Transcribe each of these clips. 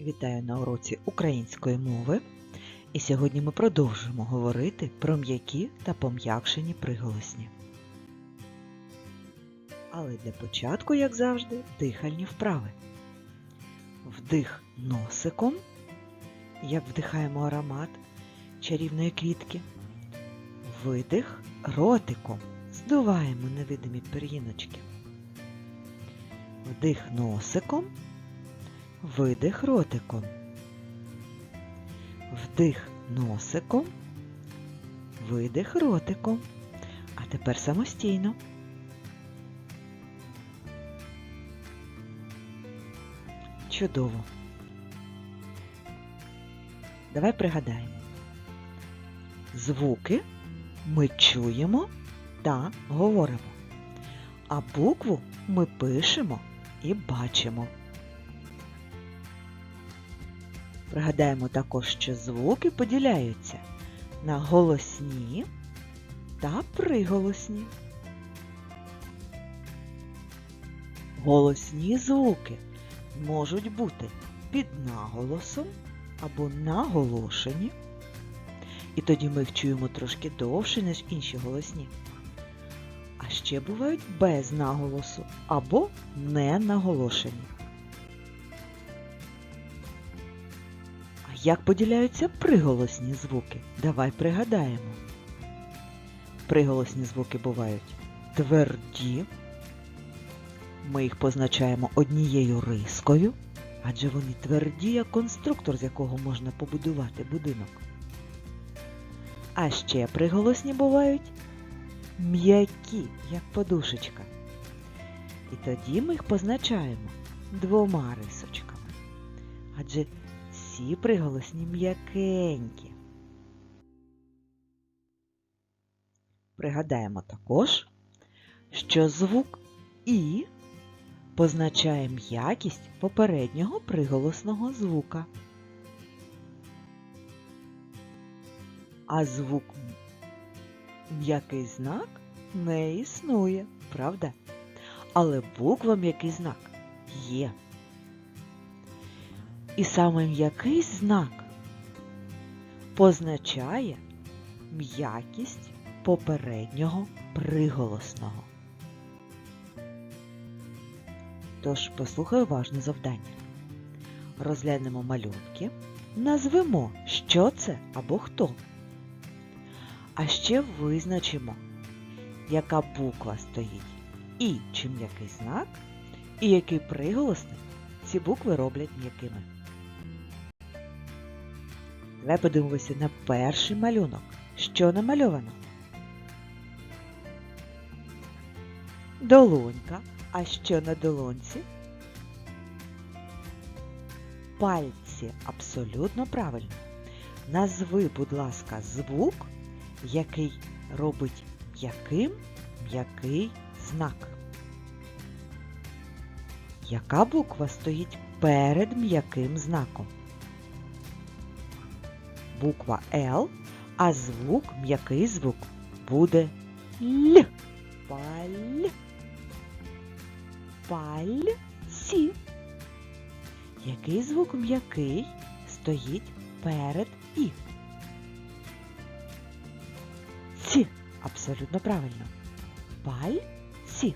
Вітаю на уроці української мови. І сьогодні ми продовжуємо говорити про м'які та пом'якшені приголосні. Але для початку, як завжди, дихальні вправи. Вдих носиком, як вдихаємо аромат чарівної квітки. Видих ротиком. Здуваємо невидимі пір'їночки. Вдих носиком. Видих ротиком. Вдих носиком. Видих ротиком. А тепер самостійно. Чудово. Давай пригадаємо. Звуки ми чуємо та говоримо, а букву ми пишемо і бачимо. Пригадаємо також, що звуки поділяються на голосні та приголосні. Голосні звуки можуть бути під наголосом або наголошені. І тоді ми їх чуємо трошки довше, ніж інші голосні. А ще бувають без наголосу або не наголошені. Як поділяються приголосні звуки? Давай пригадаємо. Приголосні звуки бувають тверді. Ми їх позначаємо однією рискою, адже вони тверді, як конструктор, з якого можна побудувати будинок. А ще приголосні бувають м'які, як подушечка. І тоді ми їх позначаємо двома рисочками. Адже всі приголосні м'якенькі. Пригадаємо також, що звук І позначає м'якість попереднього приголосного звука. А звук м'який знак не існує, правда? Але буква м'який знак є. І саме м'який знак позначає м'якість попереднього приголосного. Тож послухай уважно завдання. Розглянемо малюнки, назвемо, що це або хто. А ще визначимо, яка буква стоїть і чи м'який знак, і який приголосник ці букви роблять м'якими. Давай подивимося на перший малюнок. Що намальовано? Долонька. А що на долонці? Пальці. Абсолютно правильно. Назви, будь ласка, звук, який робить м'яким м'який знак. Яка буква стоїть перед м'яким знаком? Буква Л, а звук, м'який звук буде Л. Паль. Пальці. Який звук м'який стоїть перед І? Ці. Абсолютно правильно. Пальці.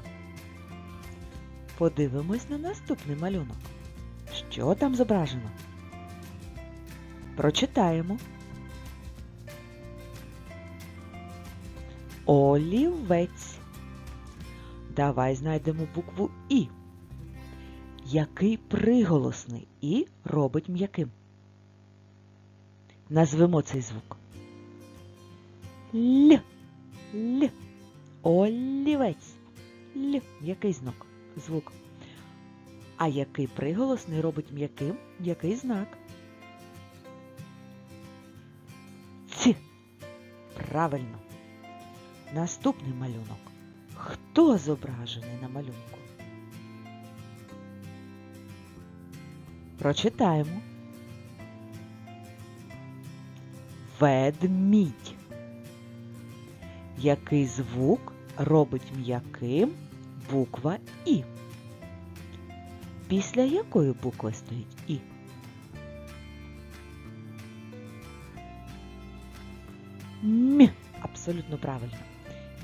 Подивимось на наступний малюнок. Що там зображено? Прочитаємо. Олівець. Давай знайдемо букву І. Який приголосний І робить м'яким? Назвемо цей звук. Л. Л. Олівець. Л. Який знак? Звук. А який приголосний робить м'яким? Який знак? Правильно. Наступний малюнок. Хто зображений на малюнку? Прочитаємо. Ведмідь. Який звук робить м'яким буква І? Після якої букви стоїть І? Абсолютно правильно.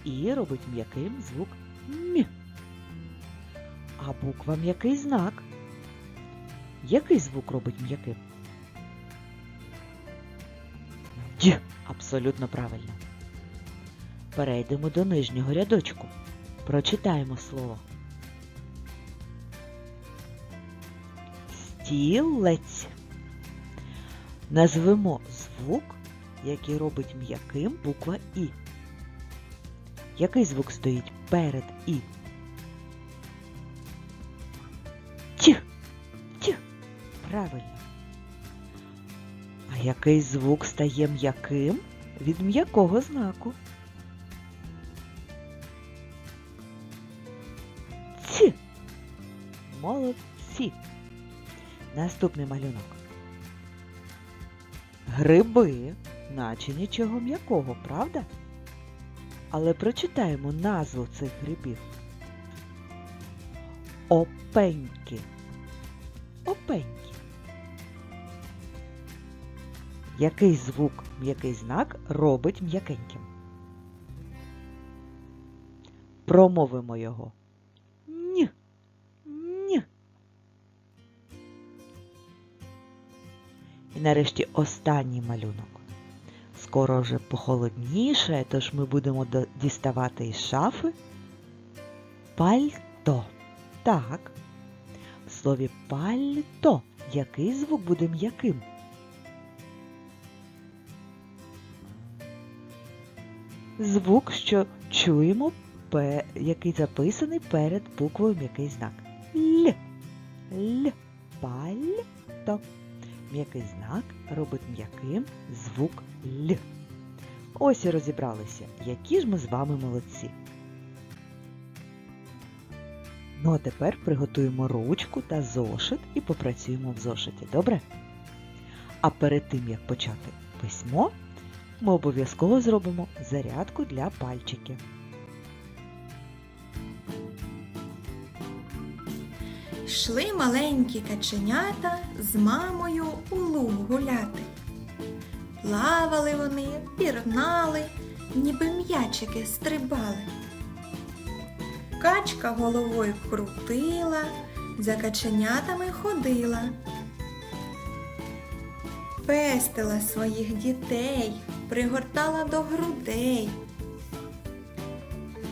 І робить м'яким звук М. А буква м'який знак. Який звук робить м'яким? Д. Абсолютно правильно. Перейдемо до нижнього рядочку. Прочитаємо слово. Стілець. Назвемо звук, який робить м'яким буква І. Який звук стоїть перед І? Ті. Ті. Правильно. А який звук стає м'яким від м'якого знаку? Ці. Молодці. Наступний малюнок. Гриби, наче нічого м'якого, правда? Але прочитаємо назву цих грибів. Опеньки. Опеньки. Який звук, м'який знак робить м'якеньким? Промовимо його. Ні. Ні. І нарешті останній малюнок. Скоро вже похолодніше, тож ми будемо діставати із шафи пальто. Так. В слові пальто який звук буде м'яким? Звук, що чуємо, який записаний перед буквою м'який знак. Л. Л. Пальто. М'який знак робить м'яким звук Л. Ось і розібралися, які ж ми з вами молодці. Ну а тепер приготуємо ручку та зошит і попрацюємо в зошиті, добре? А перед тим, як почати письмо, ми обов'язково зробимо зарядку для пальчиків. Йшли маленькі каченята з мамою у луг гуляти. Плавали вони, пірнали, ніби м'ячики стрибали. Качка головою крутила, за каченятами ходила. Пестила своїх дітей, пригортала до грудей.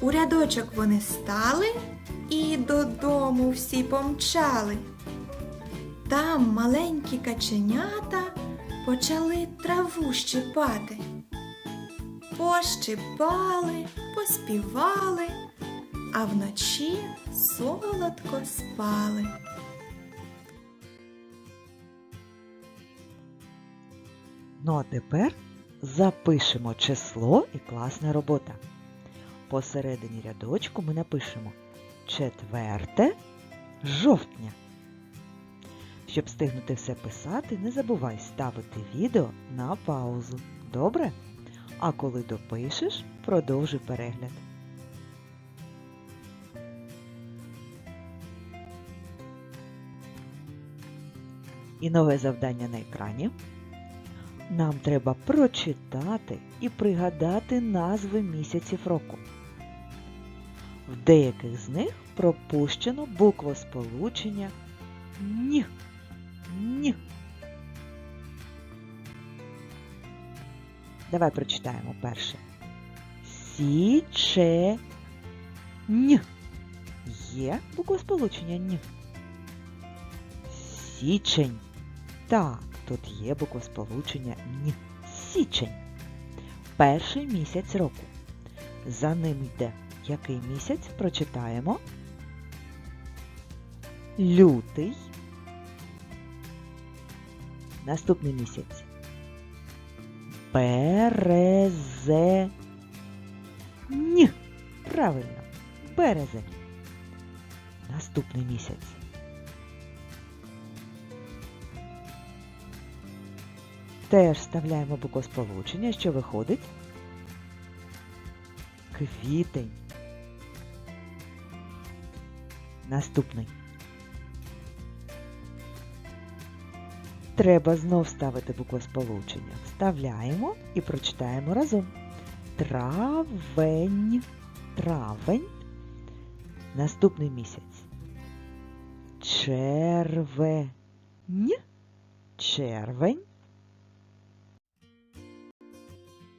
У рядочок вони стали і додому всі помчали. Там маленькі каченята почали траву щипати. Пощипали, поспівали, а вночі солодко спали. Ну а тепер запишемо число і класна робота. Посередині рядочку ми напишемо 4 жовтня. Щоб встигнути все писати, не забувай ставити відео на паузу. Добре? А коли допишеш, продовжуй перегляд. І нове завдання на екрані. Нам треба прочитати і пригадати назви місяців року. В деяких з них пропущено буквосполучення ні. Ні. Давай прочитаємо перше. Січень. Є буквосполучення ні. Січень. Так, тут є буквосполучення ні. Січень. Перший місяць року. За ним йде який місяць? Прочитаємо. Лютий. Наступний місяць. Березень. Правильно. Березень. Наступний місяць. Теж вставляємо буквосполучення, що виходить. Квітень. Наступний. Треба знов ставити буквосполучення. Вставляємо і прочитаємо разом. Травень. Травень. Наступний місяць. Червень. Червень.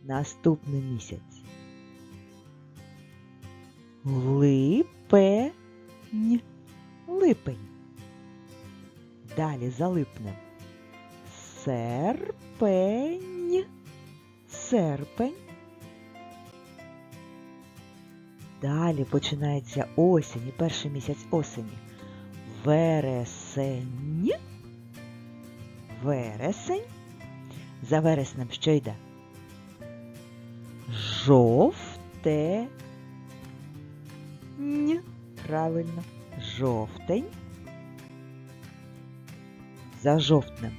Наступний місяць. Липень. Липень. Далі за липнем. Серпень. Серпень. Далі починається осінь перший місяць осені. Вересень. Вересень. За вереснем що йде? Жовтень. Правильно. Жовтень. За жовтнем.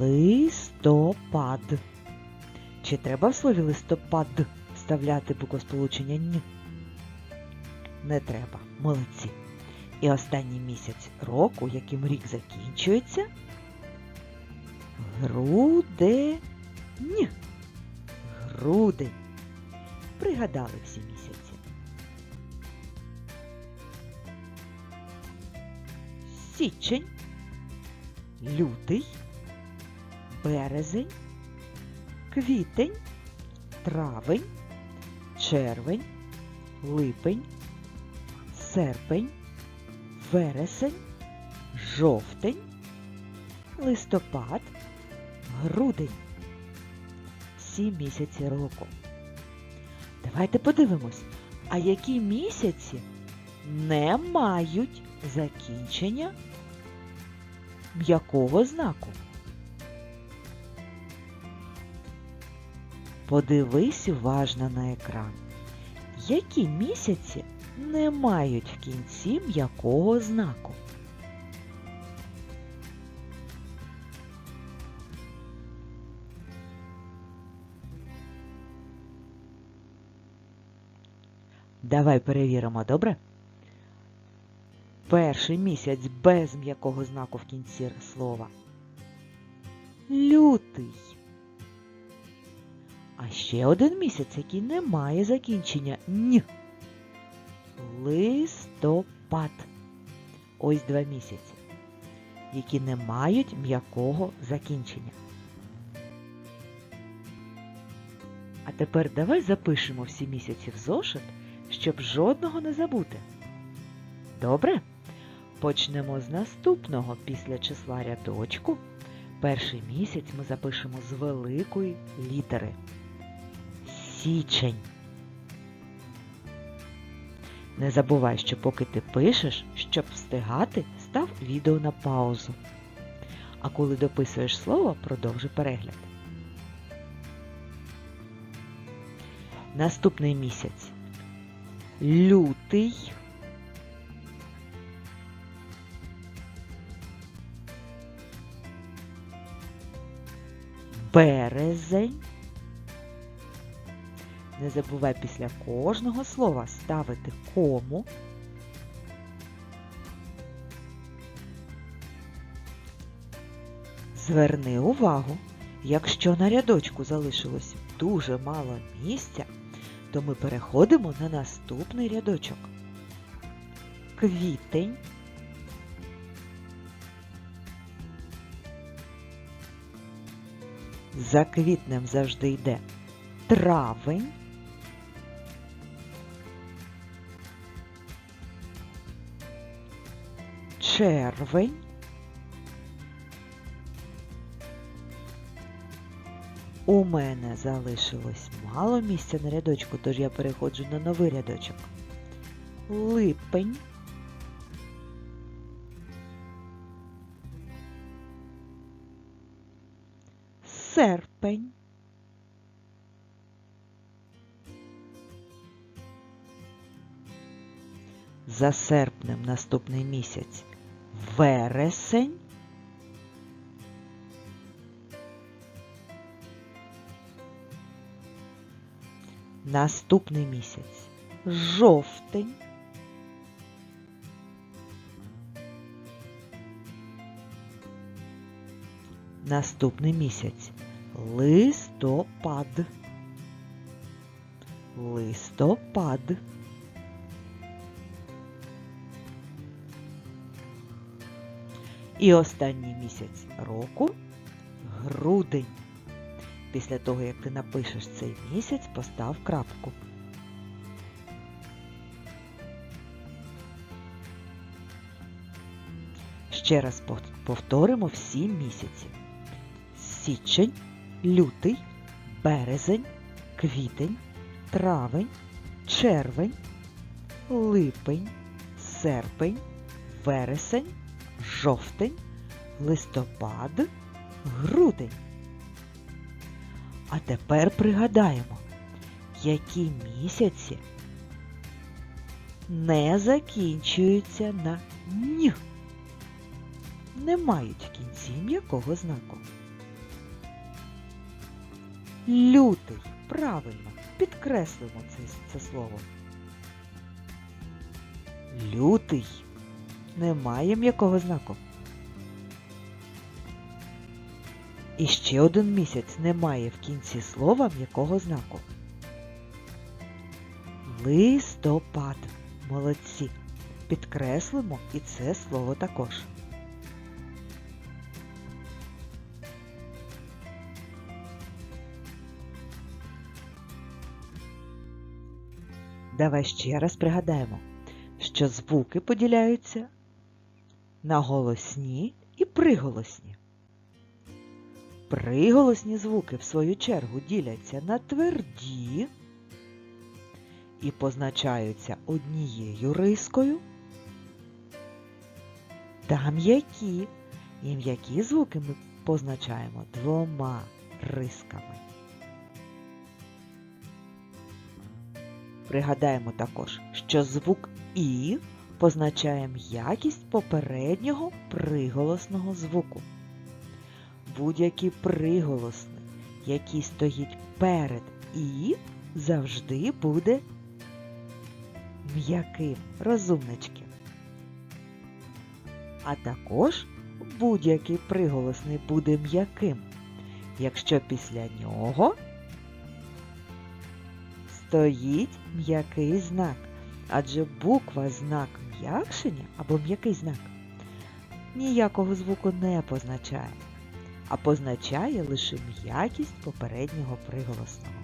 Листопад. Чи треба в слові листопад вставляти буквосполучення н? Не треба. Молодці. І останній місяць року, яким рік закінчується. Грудень. Грудень. Пригадали всі місяці. Січень, лютий, березень, квітень, травень, червень, липень, серпень, вересень, жовтень, листопад, грудень. Всі місяці року. Давайте подивимось, а які місяці не мають закінчення м'якого знаку. Подивись уважно на екран. Які місяці не мають в кінці м'якого знаку? Давай перевіримо, добре? Перший місяць без м'якого знаку в кінці слова. Лютий. А ще один місяць, який не має закінчення н. Листопад. Ось два місяці, які не мають м'якого закінчення. А тепер давай запишемо всі місяці в зошит, щоб жодного не забути. Добре? Почнемо з наступного після числа рядочку. Перший місяць ми запишемо з великої літери. Січень. Не забувай, що поки ти пишеш, щоб встигати, став відео на паузу. А коли дописуєш слово, продовжуй перегляд. Наступний місяць. Лютий. Березень. Не забувай після кожного слова ставити кому. Зверни увагу, якщо на рядочку залишилось дуже мало місця, то ми переходимо на наступний рядочок. Квітень. За квітнем завжди йде травень. Червень. У мене залишилось мало місця на рядочку, тож я переходжу на новий рядочок. Липень. Серпень. За серпнем наступний місяць вересень. Наступний місяць жовтень. Наступний місяць листопад. Листопад. І останній місяць року грудень. Після того, як ти напишеш цей місяць, постав крапку. Ще раз повторимо всі місяці. Січень, лютий, березень, квітень, травень, червень, липень, серпень, вересень, жовтень, листопад, грудень. А тепер пригадаємо, які місяці не закінчуються на ні. Не мають в кінці м'якого знаку. Лютий. Правильно. Підкреслимо це, це слово. Лютий. Немає м'якого знаку. І ще один місяць немає в кінці слова м'якого знаку. Листопад. Молодці. Підкреслимо і це слово також. Давай ще раз пригадаємо, що звуки поділяються на голосні і приголосні. Приголосні звуки, в свою чергу, діляться на тверді і позначаються однією рискою та м'які. І м'які звуки ми позначаємо двома рисками. Пригадаємо також, що звук І позначає м'якість попереднього приголосного звуку. Будь-який приголосний, який стоїть перед І, завжди буде м'яким, розумнички. А також будь-який приголосний буде м'яким, якщо після нього стоїть м'який знак, адже буква знак м'якшення або м'який знак ніякого звуку не позначає, а позначає лише м'якість попереднього приголосного.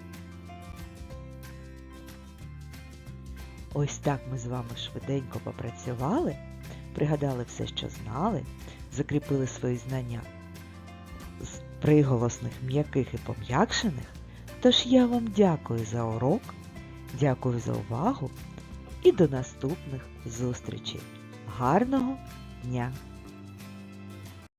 Ось так ми з вами швиденько попрацювали, пригадали все, що знали, закріпили свої знання з приголосних м'яких і пом'якшених. Тож я вам дякую за урок, дякую за увагу і до наступних зустрічей. Гарного дня!